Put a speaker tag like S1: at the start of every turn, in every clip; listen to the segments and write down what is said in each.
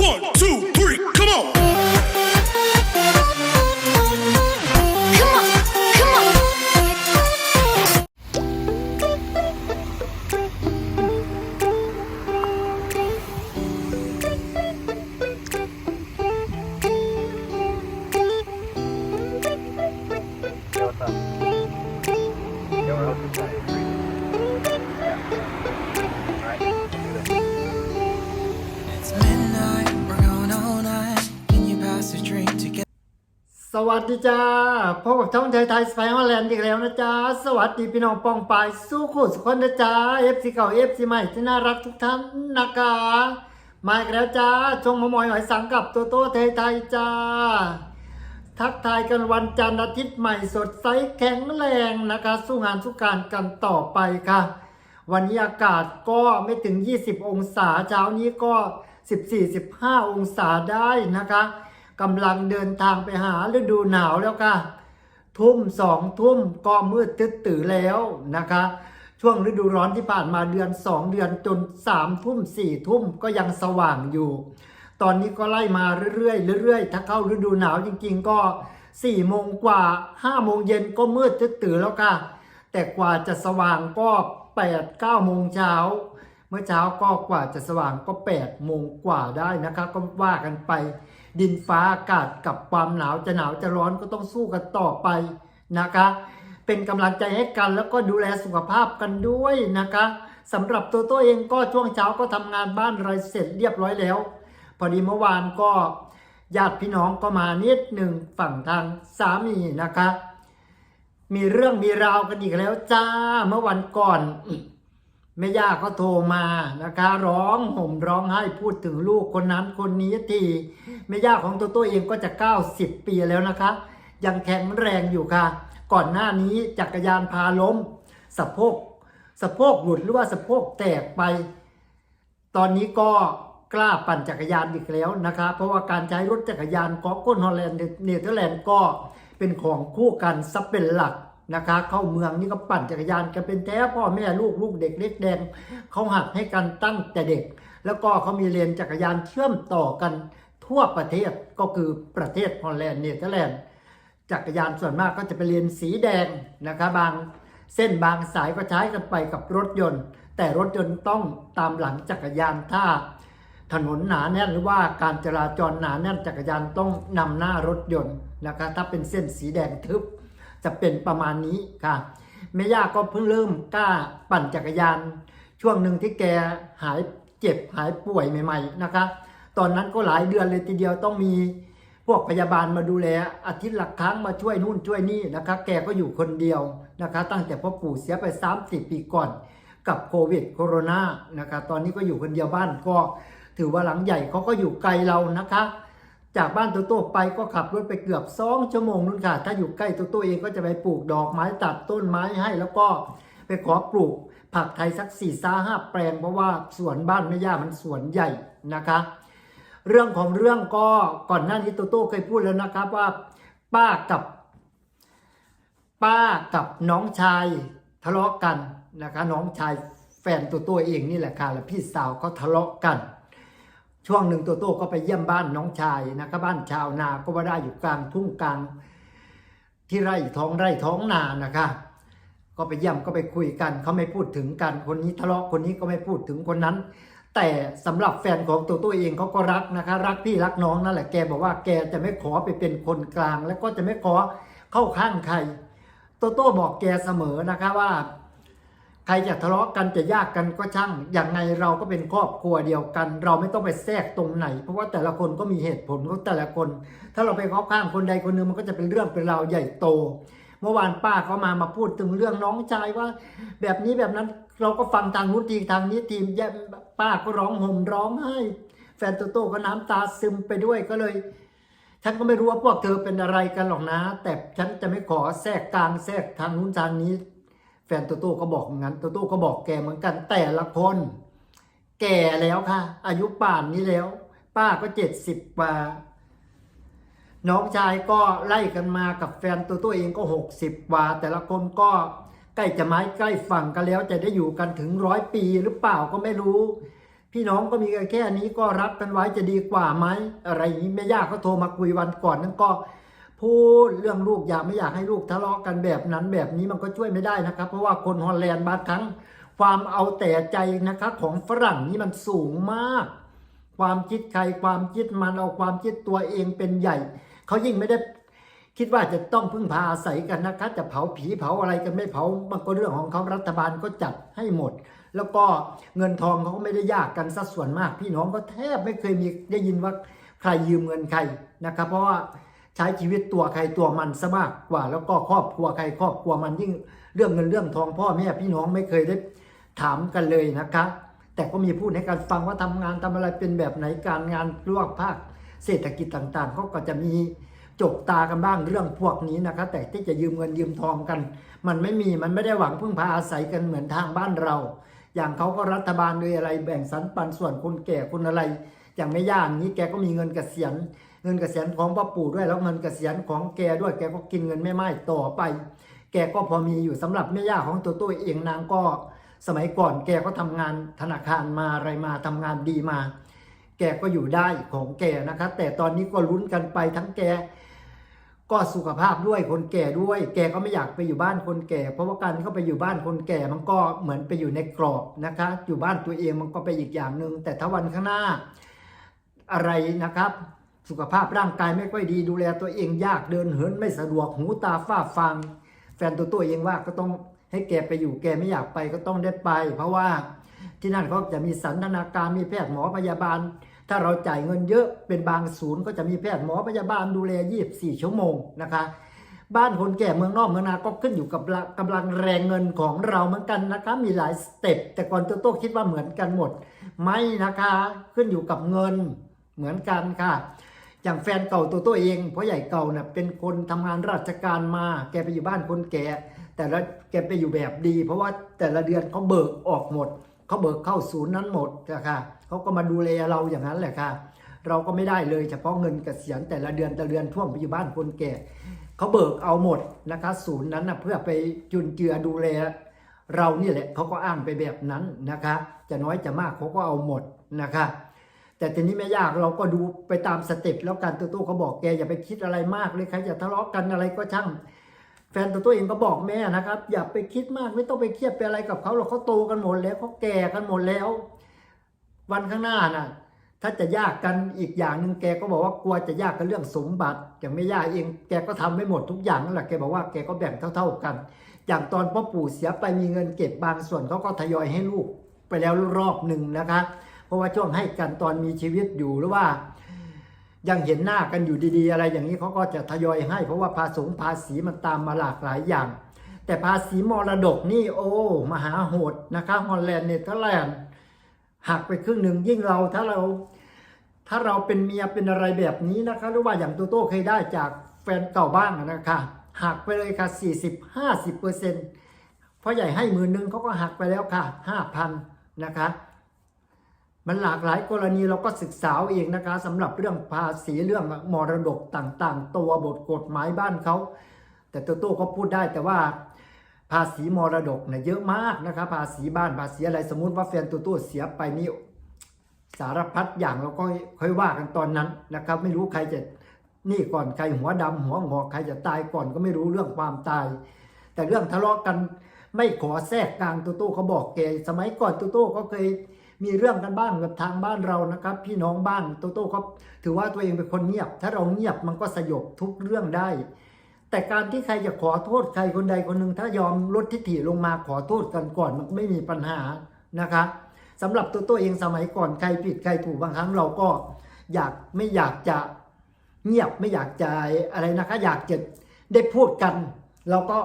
S1: One, two, three,
S2: วัสดีจ้าพบกับช่องไทยไทยสไปฮอลแลนด์อีกแล้วนะจ๊ะสวัสดีพี่น้องปองปายสู้ขุดสุขคนนะจ๊ะเอฟซีเก่าเอฟซีใหม่ที่น่ารักทุกท่านนะคะมาอีกแล้วจ้าชงมมอยหอยสังกับโตโต้ไทยไทยจ้า ทักทายกันวันจันทร์อาทิตย์ใหม่สดใสแข็งแรงนะคะ สู้งานสู้การกันต่อไปค่ะ วันนี้อากาศก็ไม่ถึง 20 องศาเช้านี้ก็ 14-15 องศาได้นะคะ กำลังเดินทางไปหาฤดูหนาวแล้วค่ะ ทุ่มสองทุ่มก็มืดตึ๊ดตื่อแล้วนะคะ ช่วงฤดูร้อนที่ผ่านมาเดือนสองเดือนจนสามทุ่มสี่ทุ่มก็ยังสว่างอยู่ ตอนนี้ก็ไล่มาเรื่อยๆเรื่อยๆถ้าเข้าฤดูหนาวจริงๆก็สี่โมงกว่าห้าโมงเย็นก็มืดตึ๊ดตื่อแล้วค่ะ แต่กว่าจะสว่างก็แปดเก้าโมงเช้าเมื่อเช้าก็กว่าจะสว่างก็แปดโมงกว่าได้นะคะ ก็ว่ากันไป ดินฟ้าอากาศกับความหนาวจะหนาวจะร้อนก็ต้องสู้กันต่อไปนะคะ เป็นกำลังใจให้กันแล้วก็ดูแลสุขภาพกันด้วยนะคะสำหรับตัวตัวเองก็ช่วงเช้าก็ทำงานบ้านอะไรเสร็จเรียบร้อยแล้ว พอดีเมื่อวานก็ญาติพี่น้องก็มานิดหนึ่งฝั่งทางสามีนะคะ มีเรื่องมีราวกันอีกแล้วจ้าเมื่อวันก่อน แม่ย่าก็โทรมานะคะ ร้องห่มร้องไห้พูดถึงลูกคนนั้นคนนี้ทีแม่ย่าของตัวตัวเองก็จะ 90 ปีแล้วนะคะ ยังแข็งแรงอยู่ค่ะ ก่อนหน้านี้จักรยานพาล้มสะโพกสะโพกหลุดหรือว่าสะโพกแตกไป ตอนนี้ก็กล้าปั่นจักรยานอีกแล้วนะคะ เพราะว่าการใช้รถจักรยานของก้นฮอลแลนด์เนเธอร์แลนด์ก็เป็นของคู่กันซับเป็นหลัก นะคะ เข้าเมืองนี่ก็ปั่นจักรยานกันเป็นแท้พ่อแม่ลูกลูกเด็กเล็กแดงเขาหัดให้กันตั้งแต่เด็ก แล้วก็เขามีเรียนจักรยานเชื่อมต่อกันทั่วประเทศก็คือประเทศฮอลแลนด์เนเธอร์แลนด์จักรยานส่วนมากก็จะไปเรียนสีแดงนะคะบางเส้นบางสายก็ใช้กันไปกับรถยนต์ แต่รถยนต์ต้องตามหลังจักรยานถ้าถนนหนาแน่นหรือว่าการจราจรหนาแน่นจักรยานต้องนำหน้ารถยนต์นะคะถ้าเป็นเส้นสีแดงทึบ จะเป็นประมาณนี้ค่ะแม่ย่าก็เพิ่งเริ่มกล้าปั่นจักรยาน ช่วงหนึ่งที่แกหายเจ็บหายป่วยใหม่ ๆนะคะ ตอนนั้นก็หลายเดือนเลยทีเดียวต้องมีพวกพยาบาลมาดูแล อาทิตย์ละครั้งมาช่วยนู่นช่วยนี่นะคะ แกก็อยู่คนเดียวนะคะ ตั้งแต่พ่อปู่เสียไป30ปีก่อน กับโควิดโคโรนานะคะ ตอนนี้ก็อยู่คนเดียวบ้านก็ถือว่าหลังใหญ่เขาก็อยู่ไกลเรานะคะ จากบ้านตัวโตไปก็ขับรถไปเกือบสองชั่วโมงนู่นค่ะ ถ้าอยู่ใกล้ตัวโตเองก็จะไปปลูกดอกไม้ตัดต้นไม้ให้ แล้วก็ไปขอปลูกผักไทยสักสี่ซาห้าแปลงเพราะว่าสวนบ้านแม่ย่ามันสวนใหญ่นะคะ เรื่องของเรื่องก็ก่อนหน้านี้โตโต้เคยพูดแล้วนะครับว่า ป้ากับป้ากับน้องชายทะเลาะกันนะคะ น้องชายแฟนตัวตัวเองนี่แหละค่ะ แล้วพี่สาวเขาทะเลาะกัน ช่วงหนึ่งตัวโต้ก็ไปเยี่ยมบ้านน้องชายนะคะบ้านชาวนาก็ว่าได้อยู่กลางทุ่งกลาง ที่ไร่ท้องไร่ท้องนานะคะก็ไปเยี่ยมก็ไปคุยกันเขาไม่พูดถึงกันคนนี้ทะเลาะคนนี้ก็ไม่พูดถึงคนนั้น แต่สำหรับแฟนของตัวตัวเองเขาก็รักนะคะรักพี่รักน้องนั่นแหละแกบอกว่าแกจะไม่ขอไปเป็นคนกลาง แล้วก็จะไม่ขอเข้าข้างใครโตโต้บอกแกเสมอนะคะว่า ครจะทะเลาะกันจะยากกันก็ช่างอย่างไงเราก็เป็นครอบครัวเดียวกัน เราไม่ต้องไปแทรกตรงไหน เพราะว่าแต่ละคนก็มีเหตุผลของแต่ละคน ถ้าเราไปเข้าข้างคนใดคนหนึ่งมันก็จะเป็นเรื่องเป็นราวใหญ่โต เมื่อวานป้าเขามามาพูดถึงเรื่องน้องชายว่า แบบนี้แบบนั้นเราก็ฟังทางนู้นทีทางนี้ทีมแย่ป้าก็ร้องห่มร้องไห้แฟนโตโต้ก็น้ำตาซึมไปด้วยก็เลยฉันก็ไม่รู้ว่าพวกเธอเป็นอะไรกันหรอกนะ แต่ฉันจะไม่ขอแทรกกลางแทรกทางนู้นทางนี้ แฟนโตโต้ก็บอกงั้นโตโต้ก็บอกแกเหมือนกันแต่ละคน แก่แล้วค่ะ อายุป่านนี้แล้ว ป้าก็เจ็ดสิบกว่าน้องชายก็ไล่กันมากับแฟนตัวตัวเองก็หกสิบกว่า แต่ละคนก็ใกล้จะไม้ใกล้ฝั่งกันแล้วจะได้อยู่กันถึงร้อยปีหรือเปล่าก็ไม่รู้ พี่น้องก็มีกันแค่นี้ก็รับกันไว้จะดีกว่าไหมอะไรนี้แม่ย่าก็โทรมาคุยวันก่อนนั้นก็ พูดเรื่องลูกอยากไม่อยากให้ลูกทะเลาะกันแบบนั้นแบบนี้มันก็ช่วยไม่ได้นะครับ เพราะว่าคนฮอลแลนด์บางครั้ง ความเอาแต่ใจนะครับของฝรั่งนี่มันสูงมาก ความคิดใครความคิดมันเอาความคิดตัวเองเป็นใหญ่เขายิ่งไม่ได้คิดว่าจะต้องพึ่งพาอาศัยกันนะคะ จะเผาผีเผาอะไรกันไม่เผามันก็เรื่องของเขารัฐบาลก็จัดให้หมด แล้วก็เงินทองเขาก็ไม่ได้ยากกันสัดส่วนมาก พี่น้องก็แทบไม่เคยมีได้ยินว่าใครยืมเงินใครนะครับ เพราะว่า ใช้ชีวิตตัวใครตัวมันซะมากกว่า แล้วก็ครอบครัวใครครอบครัวมันยิ่งเรื่องเงินเรื่องทองพ่อแม่พี่น้องไม่เคยได้ถามกันเลยนะคะแต่ก็มีพูดให้กันฟังว่าทำงานทำอะไรเป็นแบบไหนการงานรวกภาค เศรษฐกิจต่างๆเขาก็จะมีจกตากันบ้างเรื่องพวกนี้นะคะ แต่ที่จะยืมเงินยืมทองกัน มันไม่มีมันไม่ได้หวังพึ่งพาอาศัยกันเหมือนทางบ้านเรา อย่างเขาก็รัฐบาลโดยอะไรแบ่งสรรปันส่วนคนแก่คนอะไร อย่างไม่ย่างนี้แกก็มีเงินเกษียณ เงินเกษียณของพ่อปู่ด้วยแล้วเงินเกษียณของแกด้วยแกก็กินเงินไม่ไม้ต่อไป แกก็พอมีอยู่สำหรับแม่ย่าของตัวตัวเองนางก็สมัยก่อนแกก็ทำงานธนาคารมาอะไรมาทำงานดีมา แกก็อยู่ได้ของแกนะคะแต่ตอนนี้ก็ลุ้นกันไปทั้งแกก็สุขภาพด้วยคนแก่ด้วย แกก็ไม่อยากไปอยู่บ้านคนแก่ เพราะว่าการเข้าไปอยู่บ้านคนแก่มันก็เหมือนไปอยู่ในกรอบนะคะ อยู่บ้านตัวเองมันก็ไปอีกอย่างหนึ่งแต่ถ้าวันข้างหน้าอะไรนะครับ สุขภาพร่างกายไม่ค่อยดีดูแลตัวเองยากเดินเหินไม่สะดวกหูตาฝ้าฟางแฟนตัวตัวเองว่าก็ต้องให้แกไปอยู่แกไม่อยากไปก็ต้องได้ไป เพราะว่าที่นั่นเขาจะมีสันทนาการมีแพทย์หมอพยาบาล ถ้าเราจ่ายเงินเยอะเป็นบางศูนย์ก็จะมีแพทย์หมอพยาบาลดูแล 24 ชั่วโมงนะคะบ้านคนแก่เมืองนอกเมืองนาก็ขึ้นอยู่กับละกำลังแรงเงินของเราเหมือนกันนะคะมีหลายสเต็ปแต่ก่อนตัวโต้คิดว่าเหมือนกันหมด ไม่นะคะขึ้นอยู่กับเงินเหมือนกันค่ะ อย่างแฟนเก่าตัวตัวเองเพราะใหญ่เก่าน่ะเป็นคนทำงานราชการมา แกไปอยู่บ้านคนแก่แต่ละแกไปอยู่แบบดี เพราะว่าแต่ละเดือนเขาเบิกออกหมดเขาเบิกเข้าศูนย์นั้นหมดนะคะเขาก็มาดูแลเราอย่างนั้นแหละค่ะ เราก็ไม่ได้เลยเฉพาะเงินเกษียณแต่ละเดือนแต่ละเดือนท่วมไปอยู่บ้านคนแก่เขาเบิกเอาหมดนะคะศูนย์นั้นนะเพื่อไปจุนเจือดูแล เรานี่แหละเขาก็อ้างไปแบบนั้นนะคะ จะน้อยจะมากเขาก็เอาหมดนะคะ แต่ทีนี้ไม่ยากเราก็ดูไปตามสเต็ปแล้วกันตัวตู้เขาบอกแกอย่าไปคิดอะไรมากเลยใครจะทะเลาะกันอะไรก็ช่าง แฟนตัวตัวเองก็บอกแม่นะครับ อย่าไปคิดมากไม่ต้องไปเครียดไปอะไรกับเขาหรอกเขาโตกันหมดแล้วเขาแก่กันหมดแล้ว วันข้างหน้าน่ะ ถ้าจะยากกันอีกอย่างหนึ่งแกก็บอกว่ากลัวจะยากกันเรื่องสมบัติอย่างไม่ยากเอง แกก็ทำไม่หมดทุกอย่างนั่นแหละแกบอกว่าแกก็แบ่งเท่า ๆกัน อย่างตอนพ่อปู่เสียไปมีเงินเก็บบางส่วนเขาก็ทยอยให้ลูกไปแล้วรอบหนึ่งนะคะ เพราะว่าช่วงให้กันตอนมีชีวิตอยู่หรือว่า ยังเห็นหน้ากันอยู่ดีๆ อะไรอย่างนี้เขาก็จะทยอยให้ เพราะว่าภาษงภาษีมันตามมาหลากหลายอย่าง แต่ภาษีมรดกนี่โอ้ มหาโหดนะคะฮอลแลนด์เนเธอร์แลนด์หักไปครึ่งหนึ่งยิ่งเราถ้าเราถ้าเราเป็นเมียเป็นอะไรแบบนี้นะคะหรือว่าอย่างโตโต้เคยได้จากแฟนเก่าบ้างนะคะหักไปเลยค่ะ 40 50เปอร์เซ็นต์เพราะใหญ่ให้หมื่นหนึ่งเขาก็หักไปแล้วค่ะ 5,000 นะคะ มันหลากหลายกรณีเราก็ศึกษาเองนะคะสำหรับเรื่องภาษีเรื่องมรดกต่างๆ ตัวบทกฎหมายบ้านเขาแต่โตโต้ก็พูดได้แต่ว่าภาษีมรดกเนี่ยเยอะมากนะคะภาษีบ้านภาษีอะไรสมมุติว่าแฟนโตโต้เสียไปนี่สารพัดอย่างเราก็ค่อยว่ากันตอนนั้นนะครับ ไม่รู้ใครจะนี่ก่อนใครหัวดำหัวงอกใครจะตายก่อนก็ไม่รู้เรื่องความตาย แต่เรื่องทะเลาะกันไม่ขอแทรกกลางตูโต้เขาบอกแกสมัยก่อนตูโต้ก็เคย มีเรื่องกันบ้างกับทางบ้านเรานะครับ พี่น้องบ้านโตโต้ก็ถือว่าตัวเองเป็นคนเงียบ ถ้าเราเงียบมันก็สยบทุกเรื่องได้ แต่การที่ใครจะขอโทษใครคนใดคนหนึ่งถ้ายอมลดทิฐิลงมาขอโทษกันก่อนมันไม่มีปัญหานะคะสำหรับตัวตัวเองสมัยก่อนใครผิดใครถูกบางครั้งเราก็อยากไม่อยากจะเงียบไม่อยากจะอะไรนะคะ อยากจะได้พูดกันเราก็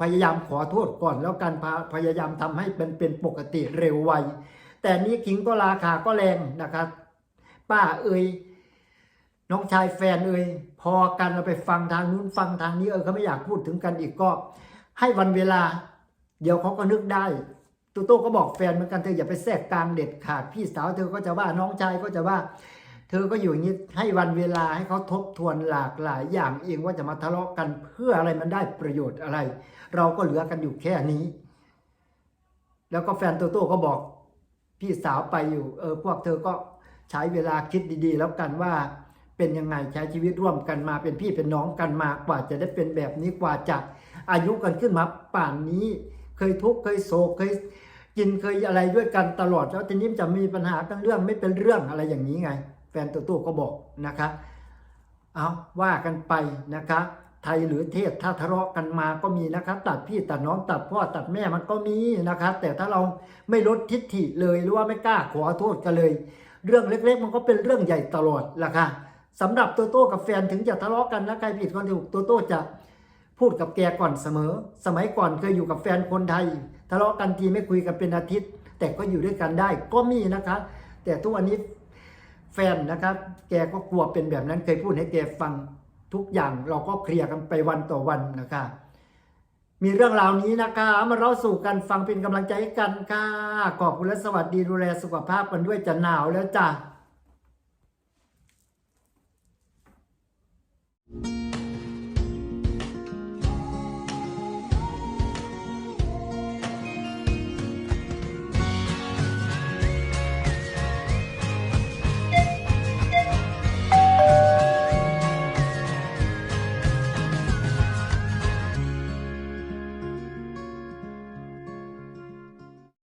S2: พยายามขอโทษก่อนแล้วกันพยายามทำให้เป็นเป็นปกติเร็วไว แต่นี้ขิงก็ราคาก็แรงนะครับ ป้าเอ่ยน้องชายแฟนเอ่ยพอกันเราไปฟังทางนู้นฟังทางนี้เออเขาไม่อยากพูดถึงกันอีกก็ ให้วันเวลา เดี๋ยวเขาก็นึกได้ตูโต้ก็บอกแฟนเหมือนกันเธออย่าไปแทรกกลางเด็ดขาดพี่สาวเธอก็จะว่าน้องชายก็จะว่า เธอก็อยู่อย่างนี้ให้วันเวลาให้เขาทบทวนหลากหลายอย่างเองว่าจะมาทะเลาะกันเพื่ออะไรมันได้ประโยชน์อะไร เราก็เหลือกันอยู่แค่นี้ แล้วก็แฟนโตโต้ก็บอก พี่สาวไปอยู่เออพวกเธอก็ใช้เวลาคิดดีๆ แล้วกันว่าเป็นยังไงใช้ชีวิตร่วมกันมาเป็นพี่เป็นน้องกันมากว่าจะได้เป็นแบบนี้กว่าจะอายุกันขึ้นมาป่านนี้ เคยทุกข์เคยโศกเคยกินเคยอะไรด้วยกันตลอดแล้วทีนี้จะมีปัญหากันเรื่องไม่เป็นเรื่องอะไรอย่างนี้ไง แฟนตัวตู้ก็บอกนะคะ เอาว่ากันไปนะคะ ไทยหรือเทศถ้าทะเลาะกันมาก็มีนะคะตัดพี่ตัดน้องตัดพ่อตัดแม่มันก็มีนะคะแต่ถ้าเราไม่ลดทิฐิเลยหรือว่าไม่กล้าขอโทษกันเลย เรื่องเล็กๆ มันก็เป็นเรื่องใหญ่ตลอดล่ะค่ะสำหรับโตโต้กับแฟนถึงจะทะเลาะกันนะใครผิดคนถูกโตโต้จะพูดกับแกก่อนเสมอ สมัยก่อนเคยอยู่กับแฟนคนไทย ทะเลาะกันทีไม่คุยกันเป็นอาทิตย์ แต่ก็อยู่ด้วยกันได้ก็มีนะคะ แต่ทุกวันนี้แฟนนะครับ แกก็กลัวเป็นแบบนั้นเคยพูดให้แกฟัง ทุกอย่างเราก็เคลียร์กันไปวันต่อวันนะคะมีเรื่องราวนี้นะคะ มาเล่าสู่กันฟังเป็นกำลังใจให้กันค่ะ ขอบคุณและสวัสดีดูแลสุขภาพกันด้วยจะหนาวแล้วจ้ะ